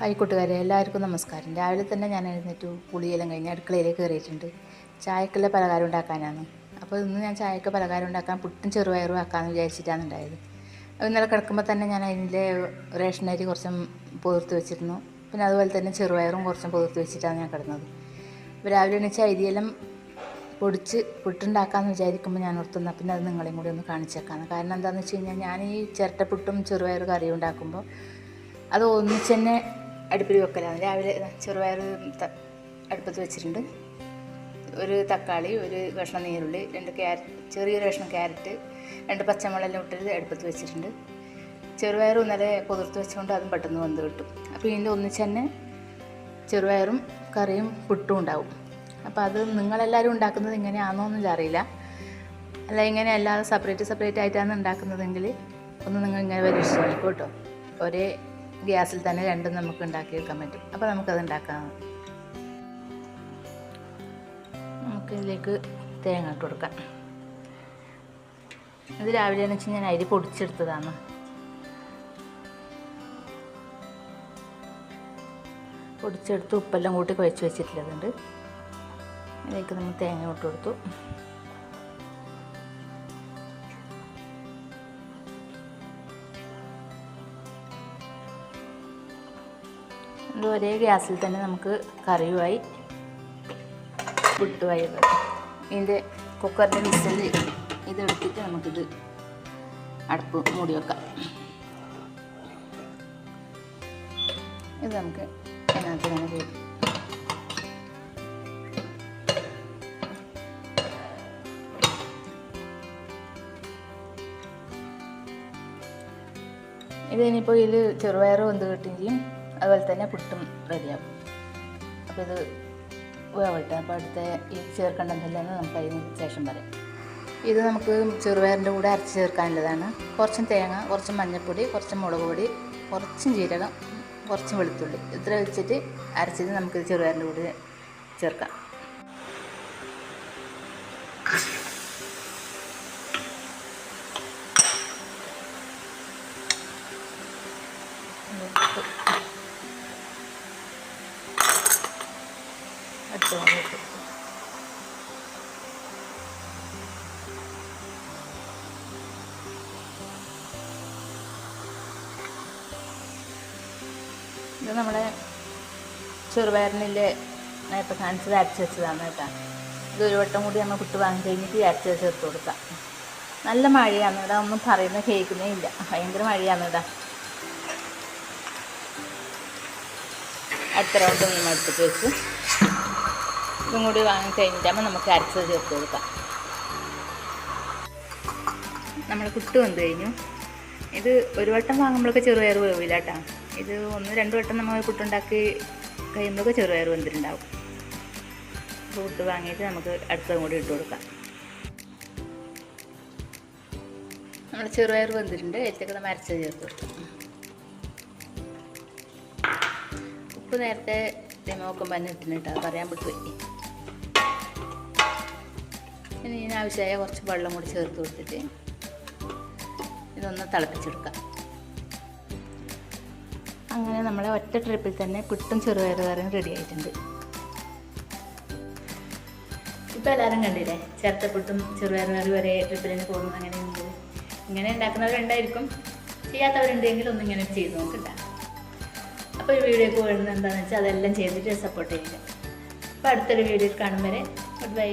Hi കൂട്ടുകാരെ എല്ലാവർക്കും നമസ്കാരം. രാവിലെ തന്നെ ഞാൻ എഴുന്നേറ്റു പുളിയെല്ലാം കഴിഞ്ഞ് അടുക്കളയിലേക്ക് കയറിയിട്ടുണ്ട്. ചായക്കുള്ള പലഹാരം ഉണ്ടാക്കാനാണ്. അപ്പോൾ ഇന്ന് ഞാൻ ചായക്ക് പലഹാരം ഉണ്ടാക്കാൻ പുട്ടും ചെറുപയറും ആക്കാമെന്ന് വിചാരിച്ചിട്ടാണ് ഉണ്ടായത്. ഇന്നലെ കിടക്കുമ്പോൾ തന്നെ ഞാൻ അതിന്റെ റേഷൻ അരി കുറച്ചും പുതിർത്ത് വെച്ചിരുന്നു. പിന്നെ അതുപോലെ തന്നെ ചെറുപയറും കുറച്ചും പുതിർത്ത് വെച്ചിട്ടാണ് ഞാൻ കിടന്നത്. അപ്പോൾ രാവിലെ എണീച്ച അരിയെല്ലാം പൊടിച്ച് പുട്ടുണ്ടാക്കാമെന്ന് വിചാരിക്കുമ്പോൾ ഞാൻ ഓർത്തുന്ന പിന്നെ അത് നിങ്ങളെയും കൂടി ഒന്ന് കാണിച്ചേക്കാണ് കാരണം എന്താണെന്ന് വെച്ച് കഴിഞ്ഞാൽ ഞാൻ ഈ ചിരട്ടപ്പുട്ടും ചെറുപയർ കറിയും ഉണ്ടാക്കുമ്പോൾ അത് ഒന്നിച്ച് തന്നെ അടുപ്പിൽ വെക്കലാണ്. രാവിലെ ചെറുപയർ അടുപ്പത്ത് വെച്ചിട്ടുണ്ട്. ഒരു തക്കാളി ഒരു കഷ്ണം നീരുള്ളി രണ്ട് ക്യാരറ്റ് ചെറിയൊരു കഷ്ണം ക്യാരറ്റ് രണ്ട് പച്ചമുളകെല്ലാം ഇട്ടത് അടുപ്പത്ത് വെച്ചിട്ടുണ്ട്. ചെറുപയർ ഇന്നലെ കുതിർത്ത് വെച്ചുകൊണ്ട് അതും പെട്ടെന്ന് വന്ന് കിട്ടും. അപ്പോൾ ഇതിന്റെ ഒന്നിച്ച് തന്നെ ചെറുപയറും കറിയും പുട്ടും ഉണ്ടാവും. അപ്പോൾ അത് നിങ്ങളെല്ലാവരും ഉണ്ടാക്കുന്നത് ഇങ്ങനെയാണോ എന്നില്ല അറിയില്ല അല്ല ഇങ്ങനെ അല്ലാതെ സെപ്പറേറ്റ് സെപ്പറേറ്റ് ആയിട്ടാണ് ഉണ്ടാക്കുന്നതെങ്കിൽ ഒന്ന് നിങ്ങൾ ഇങ്ങനെ പരീക്ഷിച്ച് കേട്ടോ. ഒരേ ഗ്യാസിൽ തന്നെ രണ്ടും നമുക്ക് ഉണ്ടാക്കിയെടുക്കാൻ പറ്റും. അപ്പോൾ നമുക്കത് ഉണ്ടാക്കാം. നമുക്കിതിലേക്ക് തേങ്ങ ഇട്ട് കൊടുക്കാം. ഇത് രാവിലെ എന്ന് വെച്ചാൽ ഞാൻ അരി പൊടിച്ചെടുത്തതാണ്. പൊടിച്ചെടുത്ത് ഉപ്പെല്ലാം കൂട്ടി കുഴച്ച് വെച്ചിട്ടുള്ളതുണ്ട്. അതിലേക്ക് നമ്മൾ തേങ്ങ ഇട്ട് കൊടുത്തു. ഇത് ഒരേ ഗ്യാസിൽ തന്നെ നമുക്ക് കറിയുമായി പുട്ടുമായി. ഇതിന്റെ കുക്കറിന്റെ മിസ്സിൽ ഇതെടുത്തിട്ട് നമുക്കിത് അടുപ്പ് മൂടി വെക്കാം ഇത് നമുക്ക് അതിനകത്ത് തന്നെ ചെയ്യും ഇത് ഇനിയിപ്പോൾ ഇതിൽ ചെറുപയർ വെന്ത് കിട്ടുകയും ചെയ്യും അതുപോലെ തന്നെ പുട്ടും റെഡിയാകും. അപ്പോൾ ഇത് വേവട്ടെ. അപ്പോൾ അടുത്ത ഈ ചേർക്കേണ്ടതെന്ന് നമുക്ക് അതിന് ശേഷം പറയാം. ഇത് നമുക്ക് ചെറുപയറിന്റെ കൂടെ അരച്ച് ചേർക്കാനുള്ളതാണ്. കുറച്ചും തേങ്ങ കുറച്ച് മഞ്ഞൾപ്പൊടി കുറച്ച് മുളക് പൊടി കുറച്ചും ജീരകം കുറച്ച് വെളുത്തുള്ളി. ഇത്ര വെച്ചിട്ട് അരച്ചിട്ട് നമുക്ക് ചെറുപയറിന്റെ കൂടെ ചേർക്കാം. അടുത്ത വാങ്ങിയിട്ട് ഇത് നമ്മുടെ ചെറുപയറിനിലെ നേരത്തെ കാണിച്ചത് അരച്ച് വെച്ചതാണ് കേട്ടോ. ഇത് ഒരു വട്ടം കൂടി നമ്മൾ കുട്ടി വാങ്ങി കഴിഞ്ഞിട്ട് അരച്ച് വെച്ച് എടുത്തു കൊടുക്കാം. നല്ല മഴയാണ് ഇവിടെ ഒന്നും പറയുന്ന കേൾക്കുന്നേ ഇല്ല. ഭയങ്കര മഴയാണ് ഇവിടെ. അടുത്ത റൗണ്ട് നമ്മൾ എടുത്തിട്ട് വെച്ച്. ഇതും കൂടി വാങ്ങി കഴിഞ്ഞിട്ടാകുമ്പോൾ നമുക്ക് അരച്ചത് ചേർത്ത് കൊടുക്കാം. നമ്മൾ പുട്ട് വന്നു കഴിഞ്ഞു. ഇത് ഒരു വട്ടം വാങ്ങുമ്പോഴൊക്കെ ചെറുപയർ വേവില്ല കേട്ടോ ഇത് ഒന്ന് രണ്ട് വട്ടം നമ്മൾ പുട്ടുണ്ടാക്കി കഴിയുമ്പോഴൊക്കെ ചെറുപയർ വെന്തിട്ടുണ്ടാവും. പുട്ട് വാങ്ങിയിട്ട് നമുക്ക് അടുത്തതും കൂടി ഇട്ട് കൊടുക്കാം. നമ്മൾ ചെറുപയർ വന്നിട്ടുണ്ട് ഏറ്റവും നമ്മൾ അരച്ചത് ചേർത്ത് കൊടുക്കാം. ഉപ്പ് നേരത്തെ നോക്കുമ്പോൾ തന്നെ ഇട്ടിട്ടുണ്ട് പറയാൻ വിട്ടുപോയി. ഇനി ഇതിനാവശ്യമായ കുറച്ച് വെള്ളം കൂടി ചേർത്ത് കൊടുത്തിട്ട് ഇതൊന്ന് തിളപ്പിച്ചെടുക്കാം. അങ്ങനെ നമ്മളെ ഒറ്റ ട്രിപ്പിൽ തന്നെ പുട്ടും ചെറുപയർ കറിയും റെഡി ആയിട്ടുണ്ട്. ഇപ്പം എല്ലാവരും കണ്ടില്ലേ? ചേർത്തപ്പുട്ടും ചെറുപയർ കറി ട്രിപ്പിൽ തന്നെ പോകുന്നു അങ്ങനെ ഇങ്ങനെ ഉണ്ടാക്കുന്നവരുണ്ടായിരിക്കും. ചെയ്യാത്തവരുണ്ടെങ്കിൽ ഒന്നും ഇങ്ങനെ ചെയ്ത് നോക്കണ്ട. അപ്പോൾ ഈ വീഡിയോ പോകുന്നത് എന്താണെന്ന് വെച്ചാൽ അതെല്ലാം ചെയ്തിട്ട് സപ്പോർട്ട് ചെയ്യുക. അപ്പോൾ അടുത്തൊരു വീഡിയോയിൽ കാണും വരെ. Good bye.